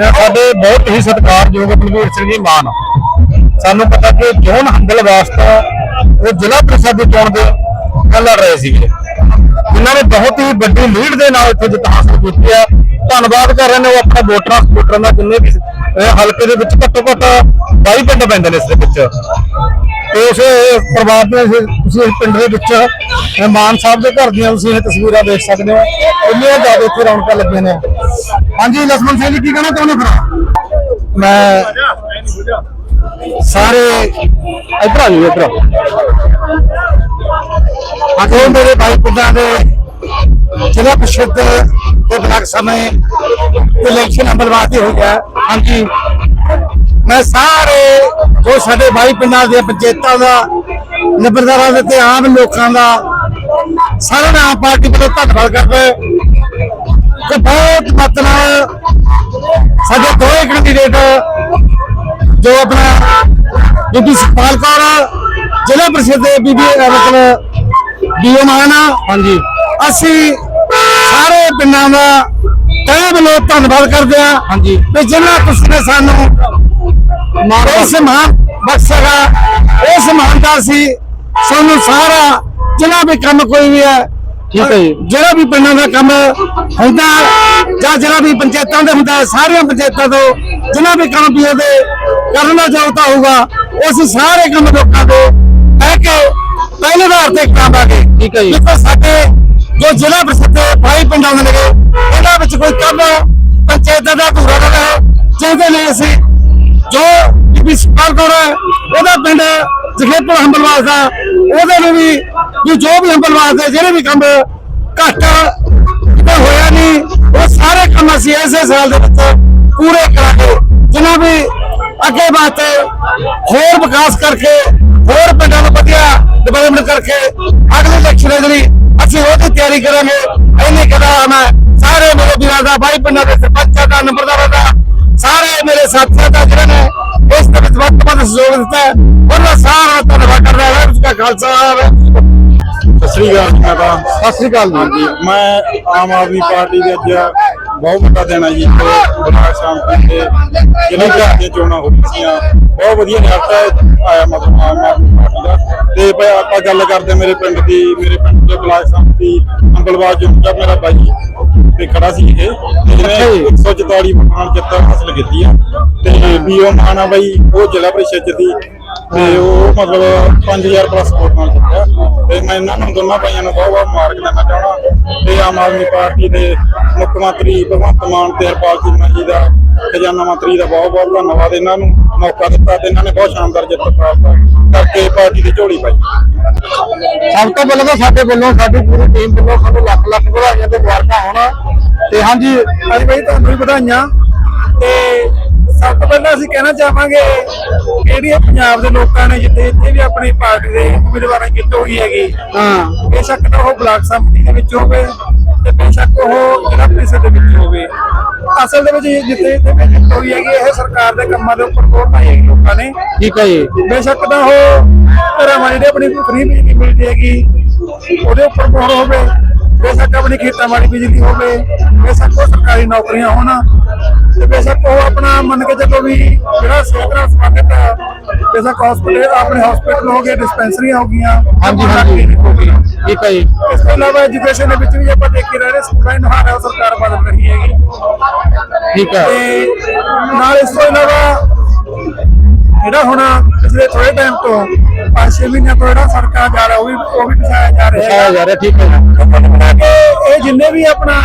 ਸਾਡੇ ਬਹੁਤ ਹੀ ਸਤਿਕਾਰਯੋਗ ਬਲਵੀਰ ਸਿੰਘ ਜੀ ਮਾਨ। ਸਾਨੂੰ ਪਤਾ ਕਿ ਜੋਨ ਹੰਦਲ ਵਾਸਤਾ ਉਹ ਜ਼ਿਲ੍ਹਾ ਪ੍ਰੀਸ਼ਦ ਦੀ ਚੋਣ ਦੇ ਲੜ ਰਹੇ ਸੀਗੇ। ਜਿਨ੍ਹਾਂ ਨੇ ਬਹੁਤ ਹੀ ਵੱਡੀ ਲੀਡ ਦੇ ਨਾਲ ਇੱਥੇ ਜਿੱਤ ਹਾਸਲ ਕੀਤੀ ਹੈ ਧੰਨਵਾਦ ਕਰ ਰਹੇ ਨੇ ਉਹ ਆਪਣੇ ਵੋਟਰਾਂ ਸਪੋਰਟਰਾਂ ਦਾ ਜਿੰਨੇ ਵੀ ਹਲਕੇ ਦੇ ਵਿੱਚ ਘੱਟੋ ਘੱਟ 22 ਪਿੰਡ ਪੈਂਦੇ ਨੇ ਇਸ ਦੇ ਵਿੱਚ। ਇਸ ਪਰਿਵਾਰ ਦੇ ਤੁਸੀਂ ਪਿੰਡ ਦੇ ਵਿੱਚ ਮਾਨ ਸਾਹਿਬ ਦੇ ਘਰ ਦੀਆਂ ਤੁਸੀਂ ਇਹ ਤਸਵੀਰਾਂ ਦੇਖ ਸਕਦੇ ਹੋ। ਇੰਨੀਆਂ ਜ਼ਿਆਦਾ ਇੱਥੇ ਰੌਣਕਾਂ ਲੱਗੀਆਂ ਨੇ। ਹਾਂਜੀ ਲਖਮਨ ਸਿੰਘ ਜੀ, ਕੀ ਕਹਿਣਾ ਚਾਹੁੰਦੇ ਫਿਰ ਮੈਂ ਸਾਰੇ ਇਧਰ ਆ ਜੀ ਇਧਰ ਆਖੋ ਮੇਰੇ ਭਾਈ ਪੁੱਤਾਂ ਦੇ ਜ਼ਿਲ੍ਹਾ ਪਰਿਸ਼ਦ ਦੇ ਬਲਾਕ ਸਮੇਂ ਇਲੈਕਸ਼ਨ ਅਮਲਵਾਤੀ ਹੋ। ਗਿਆ ਹਾਂਜੀ। ਮੈਂ ਸਾਰੇ ਜੋ ਸਾਡੇ ਭਾਈ ਪਿੰਡਾਂ ਦੇ ਪੰਚਾਇਤਾਂ ਦਾ ਨਿਬਰਦਾਰਾਂ ਦੇ ਤੇ ਆਮ ਲੋਕਾਂ ਦਾ ਸਾਰਿਆਂ ਦਾ ਆਮ ਪਾਰਟੀ ਵੱਲੋਂ ਧੰਨਵਾਦ ਕਰਦਾ ਕਿ ਬਹੁਤ ਮਤ ਨਾਲ ਸਾਡੇ ਦੋਵੇਂ ਕੈਂਡੀਡੇਟ ਜੋ ਆਪਣਾ ਬੀਬੀ ਸੁਖਪਾਲ ਕੌਰ ਜ਼ਿਲ੍ਹਾ ਪ੍ਰੀਸ਼ਦ ਦੇ ਬੀਬੀ ਮਤਲਬ ਬੀਓ ਮਾਨ ਹਾਂਜੀ। ਅਸੀਂ ਸਾਰੇ ਪਿੰਡਾਂ ਦਾ ਤਹਿ ਵੱਲੋਂ ਧੰਨਵਾਦ ਕਰਦੇ ਹਾਂ। ਹਾਂਜੀ। ਤੇ ਜਿਨ੍ਹਾਂ ਤੁਸੀਂ ਨੇ ਸਾਨੂੰ ਮਾਰੇ ਸਮਾਨ ਬਖਸ਼ੇਗਾ ਇਹ ਸਮਾਨਤਾ ਸੀ। ਸਾਨੂੰ ਸਾਰਾ ਜਿੰਨਾ ਵੀ ਕੰਮ ਕੋਈ ਵੀ ਹੈ ਠੀਕ ਹੈ ਜਿਹੜਾ ਵੀ ਪਿੰਡਾਂ ਦਾ ਕੰਮ ਹੁੰਦਾ ਜਾਂ ਜਿਹੜਾ ਵੀ ਪੰਚਾਇਤਾਂ ਦੇ ਹੁੰਦਾ ਸਾਰੀਆਂ ਪੰਚਾਇਤਾਂ ਤੋਂ ਵੀ ਕੰਮ ਵੀ ਉਹਦੇ ਕਰਨ ਦਾ ਜੋਤਾ ਹੋਊਗਾ ਉਹ ਅਸੀਂ ਸਾਰੇ ਕੰਮ ਲੋਕਾਂ ਦੇ ਬਹਿ ਕੇ ਪਹਿਲੇ ਆਧਾਰ ਤੇ ਕਰਾਵਾਂਗੇ। ਠੀਕ ਹੈ ਜੀ। ਸਾਡੇ ਜੋ ਜ਼ਿਲ੍ਹਾ ਪ੍ਰੀਸ਼ਦ ਦੇ ਭਾਈ ਪਿੰਡ ਆਉਂਦੇ ਨੇ ਇਹਨਾਂ ਵਿੱਚ ਕੋਈ ਕੰਮ ਪੰਚਾਇਤਾਂ ਦਾ ਨਾ ਜਿਹਦੇ ਲਈ ਅਸੀਂ ਉਹਦਾ ਪਿੰਡ ਜਖੇਪੁਰ ਹੰਬਲਵਾਸ ਦਾ, ਉਹਦੇ ਨੂੰ ਵੀ ਵੀ ਜੋ ਵੀ ਹੰਬਲਵਾਸ ਦੇ ਜਿਹੜੇ ਵੀ ਕੰਮ ਘੱਟ ਕਿਤੇ ਹੋਇਆ ਨਹੀਂ, ਉਹ ਸਾਰੇ ਕੰਮ ਅਸੀਂ ਇਸੇ ਸਾਲ ਦੇ ਵਿੱਚ ਪੂਰੇ ਕਰਾਂਗੇ, ਜਿਨ੍ਹਾਂ ਵੀ ਅੱਗੇ ਵਾਸਤੇ ਹੋਰ ਵਿਕਾਸ ਕਰਕੇ, ਹੋਰ ਪਿੰਡਾਂ ਨੂੰ ਵਧੀਆ ਡਿਵੈਲਪਮੈਂਟ ਕਰਕੇ ਅਗਲੇ ਇਲੈਕਸ਼ਨ ਲਈ ਅਸੀਂ ਉਹਦੀ ਤਿਆਰੀ ਕਰਾਂਗੇ। ਇਹਨੇ ਕਦਾ ਮੈਂ ਸਾਰੇ ਮੇਰੇ ਵੀਰਾਂ ਦਾ, ਬਾਈ ਪਿੰਡਾਂ ਦੇ ਸਰਪੰਚਾਂ ਦਾ ਨੰਬਰਦਾਰਾਂ ਦਾ, ਸਾਰੇ ਮੇਰੇ ਸਾਥੀਆਂ ਦਾ ਜਿਹੜੇ ਨੇ ਇਸ ਦੇ ਵਿੱਚ ਵੱਧ ਤੋਂ ਵੱਧ ਸਹਿਯੋਗ ਦਿੱਤਾ ਹੈ, ਉਹਨਾਂ ਸਾਰਾ ਧੰਨਵਾਦ ਕਰਦਾ ਹਾਂ। ਉਸ ਦਾ ਖਾਲਸਾ ਸਤਿ ਸ੍ਰੀ ਅਕਾਲ ਜੀ ਸਤਿ ਸ੍ਰੀ ਅਕਾਲ ਹਾਂਜੀ ਮੈਂ ਆਮ ਆਦਮੀ ਪਾਰਟੀ ਦੇ ਅੱਜ ਬਹੁਤ ਵੱਡਾ ਦਿਨ ਹੈ ਜੀ। ਬਲਾਕ ਸ਼ਾਂਤੀ ਤੇ ਜਿਹੜੇ ਘਰ ਦੀਆਂ ਚੋਣਾਂ ਹੋਈਆਂ ਸੀਆਂ ਬਹੁਤ ਵਧੀਆ ਰਿਜ਼ਲਟ ਆਇਆ ਮਤਲਬ ਆਮ ਆਦਮੀ ਪਾਰਟੀ ਦਾ। ਤੇ ਭਾਈ ਆਪਾਂ ਗੱਲ ਕਰਦੇ ਮੇਰੇ ਪਿੰਡ ਦੀ ਮੇਰੇ ਪਿੰਡ ਦੇ ਬਲਾਕ ਸ਼ਾਂਤੀ ਅੰਬਲਵਾਜ ਜੁਮਕਾ ਮੇਰਾ ਬਾਈ ਤੇ ਖੜਾ ਸੀ ਇਹ। ਜਿਹਨੇ 144 ਵੋਟਾਂ ਨਾਲ ਜਿੱਤ ਹਾਸਲ ਕੀਤੀ ਆ ਤੇ ਬੀਓ ਮਾਨਾ ਬਾਈ ਉਹ ਜ਼ਿਲ੍ਹਾ ਪ੍ਰੀਸ਼ਦ ਚ ਸੀ ਤੇ ਉਹ ਮਤਲਬ 5000 ਪਲੱਸ ਵੋਟ ਨਾਲ ਜਿੱਤਿਆ। ਤੇ ਮੈਂ ਇਹਨਾਂ ਨੂੰ ਦੋਨਾਂ ਭਾਈਆਂ ਨੂੰ ਬਹੁਤ ਬਹੁਤ ਮੁਬਾਰਕ ਦੇਣਾ ਚਾਹਣਾ ਤੇ ਆਮ ਆਦਮੀ ਪਾਰਟੀ ਦੇ ਮੁੱਖ ਮੰਤਰੀ ਭਗਵੰਤ ਮਾਨ ਤੇ ਹਰਪਾਲ ਚੀਮਾ ਜੀ ਦਾ ਖਜ਼ਾਨਾ ਮੰਤਰੀ ਦਾ ਬਹੁਤ ਬਹੁਤ ਧੰਨਵਾਦ ਇਹਨਾਂ ਨੂੰ ਮੌਕਾ ਦਿੱਤਾ ਤੇ ਇਹਨਾਂ ਨੇ ਬਹੁਤ ਸ਼ਾਨਦਾਰ ਜਿੱਤ ਪ੍ਰਾਪਤ ਕਰਕੇ ਪਾਰਟੀ ਦੀ ਝੋਲੀ ਪਾਈ। ਸਭ ਤੋਂ ਪਹਿਲਾਂ ਤਾਂ ਸਾਡੇ ਵੱਲੋਂ ਸਾਡੀ ਪੂਰੀ ਟੀਮ ਵੱਲੋਂ ਸਾਨੂੰ ਲੱਖ ਲੱਖ ਵਧਾਈਆਂ ਤੇ ਮੁਬਾਰਕਾਂ ਹੋਣ। ਤੇ ਹਾਂਜੀ ਹਾਂਜੀ ਭਾਈ ਤੁਹਾਨੂੰ ਵੀ ਵਧਾਈਆਂ। ਤੇ ਸਭ ਤੋਂ ਪਹਿਲਾਂ ਅਸੀਂ ਕਹਿਣਾ ਚਾਹਾਂਗੇ ਕਿ ਜਿਹੜੀਆਂ ਪੰਜਾਬ ਦੇ ਲੋਕਾਂ ਨੇ ਜਿੱਥੇ ਇੱਥੇ ਵੀ ਆਪਣੀ ਪਾਰਟੀ ਦੇ ਉਮੀਦਵਾਰਾਂ ਦੀ ਜਿੱਤ ਹੋਈ ਹੈਗੀ ਹਾਂ। ਬੇਸ਼ੱਕ ਤਾਂ ਉਹ ਬਲਾਕ ਸੰਮਤੀ ਦੇ ਵਿੱਚ ਹੋਵੇ ਤੇ ਬੇਸ਼ੱਕ ਉਹ ਪ੍ਰੀਸ਼ਦ ਦੇ ਵਿੱਚ ਹੋਵੇ। ਅਸਲ ਦੇ ਵਿੱਚ ਇਹ ਜਿੱਤ ਹੋਈ ਹੈਗੀ ਇਹ ਸਰਕਾਰ ਦੇ ਕੰਮਾਂ ਦੇ ਉੱਪਰ ਵੋਟ ਪਾਈ ਹੈਗੀ ਲੋਕਾਂ ਨੇ। ਠੀਕ ਹੈ ਜੀ। ਬੇਸ਼ੱਕ ਤਾਂ ਉਹ ਘਰਾਂ ਜਿਹੜੀ ਆਪਣੀ ਫ੍ਰੀ ਬਿਜਲੀ ਮਿਲਦੀ ਹੈਗੀ ਉਹਦੇ ਉੱਪਰ ਮੋਹਰ ਹੋਵੇ ਬੇਸ਼ੱਕ ਆਪਣੀ ਖੇਤਾਂ ਵਾਲੀ ਬਿਜਲੀ ਹੋਵੇ ਬੇਸ਼ੱਕ ਉਹ ਸਰਕਾਰੀ ਨੌਕਰੀਆਂ ਹੋਣ ਤੇ ਬੇਸ਼ੱਕ ਉਹ ਆਪਣਾ ਮੰਨ ਕੇ ਚੱਲੋ ਵੀ ਜਿਹੜਾ ਸਿਹਤ ਨਾਲ ਸੰਬੰਧਿਤ ਹੈ, ਬੇਸ਼ੱਕ ਹਸਪੀਟਲ ਆਪਣੇ ਹਸਪੀਟਲ ਹੋ ਗਏ ਡਿਸਪੈਂਸਰੀਆਂ ਹੋ ਗਈਆਂ ਹਾਂਜੀ, ਹਾਂਜੀ। ਠੀਕ ਹੈ ਜੀ। ਇਸ ਤੋਂ ਇਲਾਵਾ ਐਜੂਕੇਸ਼ਨ ਦੇ ਵਿੱਚ ਵੀ ਆਪਾਂ ਦੇਖੀ ਰਹੇ ਸਕੂਲਾਂ ਨੂੰ ਠੀਕ ਹੈ। ਤੇ ਨਾਲ ਇਸ ਤੋਂ ਇਲਾਵਾ ਜਿਹੜਾ ਹੁਣ ਪਿਛਲੇ ਥੋੜੇ ਟਾਈਮ ਤੋਂ 5-6 ਮਹੀਨਿਆਂ ਤੋਂ ਜਿਹੜਾ ਸੜਕਾਂ ਜਾ ਰਿਹਾ ਉਹ ਵੀ ਉਹ ਵੀ ਜਾ ਰਿਹਾ ਹੈ ਜਾ ਰਿਹਾ ਠੀਕ ਹੈ ਕੇ ਇਹ ਜਿੰਨੇ ਵੀ ਆਪਣਾ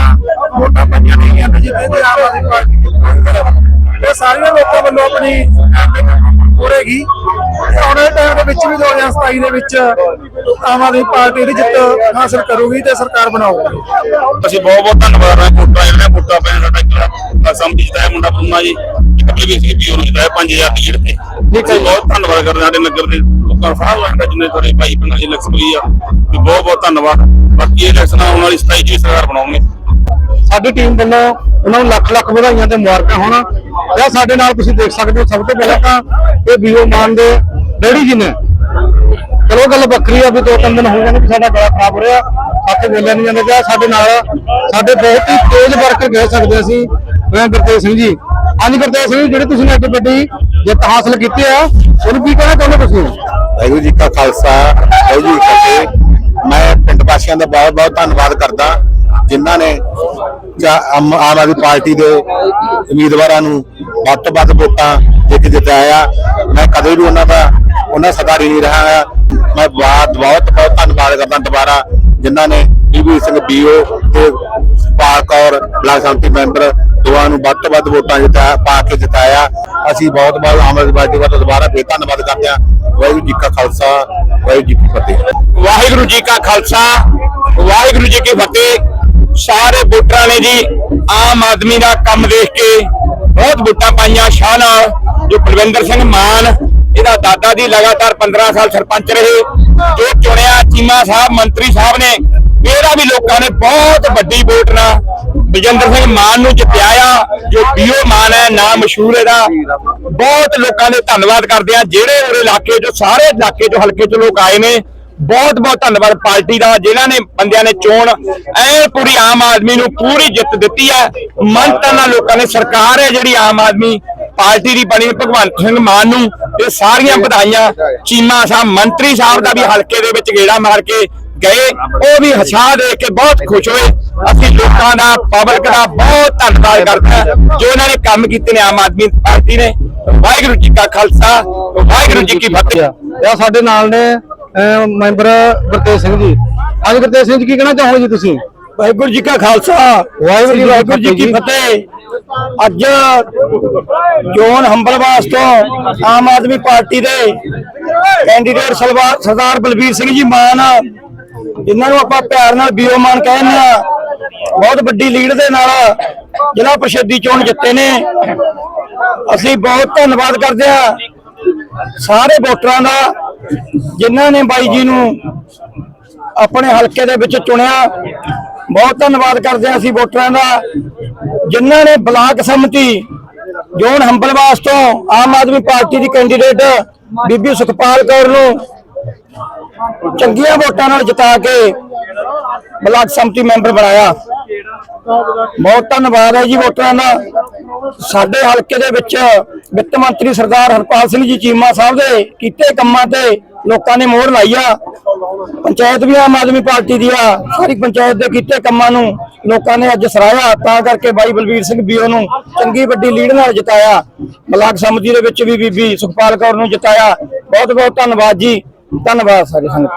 ਵੋਟਾਂ ਪਾਈਆਂ ਨੇਗੀਆਂ ਤੇ ਜਿੱਥੇ ਤੇ ਆਮ ਆਦਮੀ ਪਾਰਟੀ ਇਹ ਸਾਰੀਆਂ ਲੋਕਾਂ ਵੱਲੋਂ ਆਪਣੀ ਪੂਰੇਗੀ। ਆਉਣ ਵਾਲੇ ਟਾਈਮ ਦੇ ਵਿੱਚ ਵੀ 2027 ਦੇ ਵਿੱਚ ਆਮ ਆਦਮੀ ਪਾਰਟੀ ਦੀ ਜਿੱਤ ਹਾਸਲ ਕਰੂਗੀ ਤੇ ਸਰਕਾਰ ਬਣਾਊਗੀ। ਅਸੀਂ ਬਹੁਤ ਬਹੁਤ ਧੰਨਵਾਦ ਹਾਂ ਵੋਟਾਂ ਜਿਹੜੀਆਂ ਵੋਟਾਂ ਪੈਣ ਸਾਡਾ ਇੱਕ ਸਮਝੀ ਜਿਤਾਇਆ ਮੁੰਡਾ ਪੁੰਨਾ ਜੀ। ਇੱਕ ਵੀ ਸੀ ਪੀਓ ਨੂੰ ਜਿਤਾਇਆ 5000 ਦੀ ਤੇ। ਠੀਕ ਹੈ ਬਹੁਤ ਧੰਨਵਾਦ ਕਰਦੇ ਹਾਂ ਸਾਡੇ ਨਗਰ ਦੇ ਲੋਕਾਂ ਦਾ ਸਾਰਾ ਸਾਡਾ ਜਿੰਨੇ ਸਾਰੇ ਭਾਈ ਪਿੰਡਾਂ ਦੀ ਹੋਈ ਆ ਵੀ ਬਹੁਤ ਬਹੁਤ ਧੰਨਵਾਦ। ਬਾਕੀ ਇਹ ਇਲੈਕਸ਼ਨ ਆਉਣ ਵਾਲੀ 27 ਚ ਵੀ ਸਰਕਾਰ ਬਣਾਉਣਗੇ। ਸਾਡੀ ਟੀਮ ਵੱਲੋਂ ਉਹਨਾਂ ਨੂੰ ਲੱਖ ਲੱਖ ਵਧਾਈਆਂ ਤੇ ਮੁਬਾਰਕਾਂ ਹੋਣ। ਤੇ ਸਾਡੇ ਨਾਲ ਤੁਸੀਂ ਦੇਖ ਸਕਦੇ ਹੋ ਸਭ ਤੋਂ ਪਹਿਲਾਂ ਤਾਂ ਇਹ ਬੀਓ ਮਾਨ ਦੇ ਡੈਡੀ ਜੀ ਨੇ। ਚਲੋ ਗੱਲ ਵੱਖਰੀ ਆ ਵੀ ਦੋ ਤਿੰਨ ਦਿਨ ਹੋ ਗਏ ਨੇ ਵੀ ਸਾਡਾ ਗਲਾ ਖਰਾਬ ਹੋ ਰਿਹਾ ਹੱਥ ਬੋਲਿਆ ਨਹੀਂ ਜਾਂਦਾ ਤੇ ਸਾਡੇ ਨਾਲ ਸਾਡੇ ਬਹੁਤ ਹੀ ਤੇਜ਼ ਵਰਕਰ ਕਹਿ ਸਕਦੇ ਅਸੀਂ ਮੈਂ ਗੁਰਤੇਜ ਸਿੰਘ ਜੀ। ਹਾਂਜੀ ਗੁਰਤੇਜ ਸਿੰਘ ਜੀ, ਜਿਹੜੀ ਤੁਸੀਂ ਅੱਜ ਵੱਡੀ ਜਿੱਤ ਹਾਸਲ ਕੀਤੀ ਆ ਉਹਨੂੰ ਕੀ ਕਹਿਣਾ ਚਾਹੁੰਦੇ ਤੁਸੀਂ? ਵਾਹਿਗੁਰੂ ਜੀ ਕਾ ਖਾਲਸਾ ਵਾਹਿਗੁਰੂ ਜੀ ਕੀ ਫਤਿਹ। ਮੈਂ ਪਿੰਡ ਵਾਸੀਆਂ ਦਾ ਬਹੁਤ ਬਹੁਤ ਧੰਨਵਾਦ ਕਰਦਾ ਜਿਨ੍ਹਾਂ ਨੇ ਆਮ ਆਦਮੀ ਪਾਰਟੀ ਦੇ ਉਮੀਦਵਾਰਾਂ ਨੂੰ ਵੱਧ ਤੋਂ ਵੱਧ ਵੋਟਾਂ ਦੇ ਕੇ ਜਿਤਾਇਆ ਮੈਂ ਕਦੇ ਵੀ ਉਹਨਾਂ ਦਾ ਉਹਨਾਂ ਸਦਾਰੀ ਨਹੀਂ ਰਹਾ ਮੈਂ ਬਹੁਤ ਬਹੁਤ ਬਹੁਤ ਧੰਨਵਾਦ ਕਰਦਾ ਦੁਬਾਰਾ ਜਿਨ੍ਹਾਂ ਨੇ ਬੀਬੀ ਸਿੰਘ ਬੀਓ ਤੇ ਪਾਲ ਕੌਰ, ਬਲਾਕ ਸੰਮਤੀ ਮੈਂਬਰ ਦੋਵਾਂ ਨੂੰ ਵੱਧ ਤੋਂ ਵੱਧ ਵੋਟਾਂ ਜਿਤਾ ਪਾ ਕੇ ਜਿਤਾਇਆ। ਅਸੀਂ ਬਹੁਤ ਬਹੁਤ ਆਮ ਆਦਮੀ ਪਾਰਟੀ ਦਾ ਦੁਬਾਰਾ ਫੇਰ ਧੰਨਵਾਦ ਕਰਦੇ ਹਾਂ। ਵਾਹਿਗੁਰੂ ਜੀ ਕਾ ਖਾਲਸਾ, ਵਾਹਿਗੁਰੂ ਜੀ ਕੀ ਫਤਿਹ। ਵਾਹਿਗੁਰੂ ਜੀ ਕਾ ਖਾਲਸਾ, ਵਾਹਿਗੁਰੂ ਜੀ ਕੀ ਫਤਿਹ। ਸਾਰੇ ਨੇ ਜੀ ਆਮ ਆਦਮੀ ਦਾ ਕੰਮ ਦੇਖ ਕੇ ਬਹੁਤ ਵੋਟਾਂ ਪਾਈਆਂ, ਸ਼ਾਹ ਨਾਲ, ਜੋ ਬਲਵਿੰਦਰ ਸਿੰਘ ਮਾਨ, ਇਹਦਾ ਦਾਦਾ ਜੀ ਲਗਾਤਾਰ 15 ਸਾਲ ਸਰਪੰਚ ਰਹੇ, ਜੋ ਚੁਣਿਆ ਚੀਮਾ ਸਾਹਿਬ, ਮੰਤਰੀ ਸਾਹਿਬ ਨੇ ਇਹਦਾ ਵੀ ਲੋਕਾਂ ਨੇ ਬਹੁਤ ਵੱਡੀ ਵੋਟ ਨਾਲ ਵਿਜੇਂਦਰ ਸਿੰਘ ਮਾਨ ਨੂੰ ਜਿਤਾਇਆ ਜੋ ਪੀਓ ਮਾਨ ਹੈ ਨਾਮ ਮਸ਼ਹੂਰ ਇਹਦਾ। ਬਹੁਤ ਲੋਕਾਂ ਦੇ ਧੰਨਵਾਦ ਕਰਦੇ ਆ, ਜਿਹੜੇ ਉਹਦੇ ਇਲਾਕੇ ਚੋਂ, ਸਾਰੇ ਇਲਾਕੇ ਚੋਂ ਹਲਕੇ ਚ ਲੋਕ ਆਏ ਨੇ ਬਹੁਤ ਬਹੁਤ ਧੰਨਵਾਦ ਪਾਰਟੀ ਦਾ, ਜਿਨ੍ਹਾਂ ਨੇ ਬੰਦਿਆਂ ਨੇ ਚੋਣ। ਐ ਪੂਰੀ ਆਮ ਆਦਮੀ ਨੂੰ ਪੂਰੀ ਜਿੱਤ ਦਿੱਤੀ ਹੈ। ਮੰਨਤਾ ਨਾਲ ਲੋਕਾਂ ਨੇ, ਸਰਕਾਰ ਹੈ ਜਿਹੜੀ ਆਮ ਆਦਮੀ, ਪਾਰਟੀ ਦੀ ਬਣੀ ਭਗਵੰਤ ਸਿੰਘ ਮਾਨ ਨੂੰ। ਇਹ ਸਾਰੀਆਂ ਵਧਾਈਆਂ, ਚੀਮਾ ਸਾਹਿਬ, ਮੰਤਰੀ ਸਾਹਿਬ ਦਾ ਵੀ ਹਲਕੇ ਦੇ ਵਿੱਚ ਗੇੜਾ ਮਾਰ ਕੇ ਗਏ। ਉਹ ਵੀ ਹਸਾ ਦੇ ਕੇ ਬਹੁਤ ਖੁਸ਼ ਹੋਏ। ਅਸੀਂ ਲੋਕਾਂ ਦਾ, ਪਬਲਿਕ ਦਾ ਬਹੁਤ ਧੰਨਵਾਦ ਕਰਦੇ ਜੋ ਇਹਨਾਂ ਨੇ ਕੰਮ ਕੀਤੇ ਨੇ ਆਮ ਆਦਮੀ ਪਾਰਟੀ ਨੇ। ਵਾਹਿਗੁਰੂ ਜੀ ਕਾ ਖਾਲਸਾ, ਵਾਹਿਗੁਰੂ ਜੀ ਕੀ ਫਤਿਹ। ਇਹ ਸਾਡੇ ਨਾਲ ਨੇ ਮੈਂਬਰ ਗੁਰਤੇਜ ਸਿੰਘ ਜੀ। ਅੱਜ ਗੁਰਤੇਜ ਸਿੰਘ ਜੀ ਕੀ ਕਹਿਣਾ ਚਾਹੋਗੇ ਜੀ ਤੁਸੀਂ? ਵਾਹਿਗੁਰੂ ਜੀ ਕਾ ਖਾਲਸਾ ਵਾਹਿਗੁਰੂ ਜੀ ਕੀ ਵਾਹਿਗੁਰੂ ਜੀ ਕੀ ਫਤਿਹ। ਅੱਜ ਜੋਨ ਹੰਬਲਵਾਸ ਤੋਂ ਆਮ ਆਦਮੀ ਪਾਰਟੀ ਦੇ ਕੈਂਡੀਡੇਟ ਸਰਦਾਰ ਬਲਬੀਰ ਸਿੰਘ ਜੀ ਮਾਨ। ਜਿਨ੍ਹਾਂ ਨੂੰ ਆਪਾਂ ਪਿਆਰ ਨਾਲ ਬੀਓ ਮਾਨ ਕਹਿੰਦੇ ਆ ਬਹੁਤ ਵੱਡੀ ਲੀਡ ਦੇ ਨਾਲ ਜ਼ਿਲ੍ਹਾ ਪ੍ਰੀਸ਼ਦ ਚੋਣ ਜਿੱਤੇ ਨੇ। ਅਸੀਂ ਬਹੁਤ ਧੰਨਵਾਦ ਕਰਦੇ ਆ ਸਾਰੇ ਵੋਟਰਾਂ ਦਾ। ਜਿਨ੍ਹਾਂ ਨੇ ਬਾਈ ਜੀ ਨੂੰ ਆਪਣੇ ਹਲਕੇ ਦੇ ਵਿੱਚ ਚੁਣਿਆ, ਬਹੁਤ ਧੰਨਵਾਦ ਕਰਦੇ ਹਾਂ ਅਸੀਂ ਵੋਟਰਾਂ ਦਾ, ਜਿਨ੍ਹਾਂ ਨੇ ਬਲਾਕ ਸੰਮਤੀ ਜੋਨ ਹੰਬਲਵਾਸ ਤੋਂ ਆਮ ਆਦਮੀ ਪਾਰਟੀ ਦੀ ਕੈਂਡੀਡੇਟ ਬੀਬੀ ਸੁਖਪਾਲ ਕੌਰ ਨੂੰ ਚੰਗੀਆਂ ਵੋਟਾਂ ਨਾਲ ਜਿਤਾ ਕੇ ਬਲਾਕ ਸੰਮਤੀ ਮੈਂਬਰ ਬਣਾਇਆ। ਬਹੁਤ ਧੰਨਵਾਦ ਹੈ ਜੀ ਵੋਟਰਾਂ ਦਾ। ਸਾਡੇ ਹਲਕੇ ਦੇ ਵਿੱਚ ਵਿੱਤ ਮੰਤਰੀ ਸਰਦਾਰ ਹਰਪਾਲ ਸਿੰਘ ਜੀ ਚੀਮਾ ਸਾਹਿਬ ਦੇ ਕੀਤੇ ਕੰਮਾਂ ਤੇ ਲੋਕਾਂ ਨੇ ਮੋਹਰ ਲਾਈ ਆ। ਪੰਚਾਇਤ ਵੀ ਆਮ ਆਦਮੀ ਪਾਰਟੀ ਦੀ ਆ। ਸਾਰੀ ਪੰਚਾਇਤ ਦੇ ਕੀਤੇ ਕੰਮਾਂ ਨੂੰ ਲੋਕਾਂ ਨੇ ਅੱਜ ਸਰਾਇਆ ਤਾਂ ਕਰਕੇ ਬਾਈ ਬਲਬੀਰ ਸਿੰਘ ਬੀਓ ਨੂੰ ਚੰਗੀ ਵੱਡੀ ਲੀਡ ਨਾਲ ਜਿਤਾਇਆ। ਬਲਾਕ ਸਮਿਤੀ ਦੇ ਵਿੱਚ ਵੀ ਬੀਬੀ ਸੁਖਪਾਲ ਕੌਰ ਨੂੰ ਜਿਤਾਇਆ। ਬਹੁਤ ਬਹੁਤ ਧੰਨਵਾਦ ਜੀ। ਧੰਨਵਾਦ ਸਾਰੇ ਸੰਗਤ।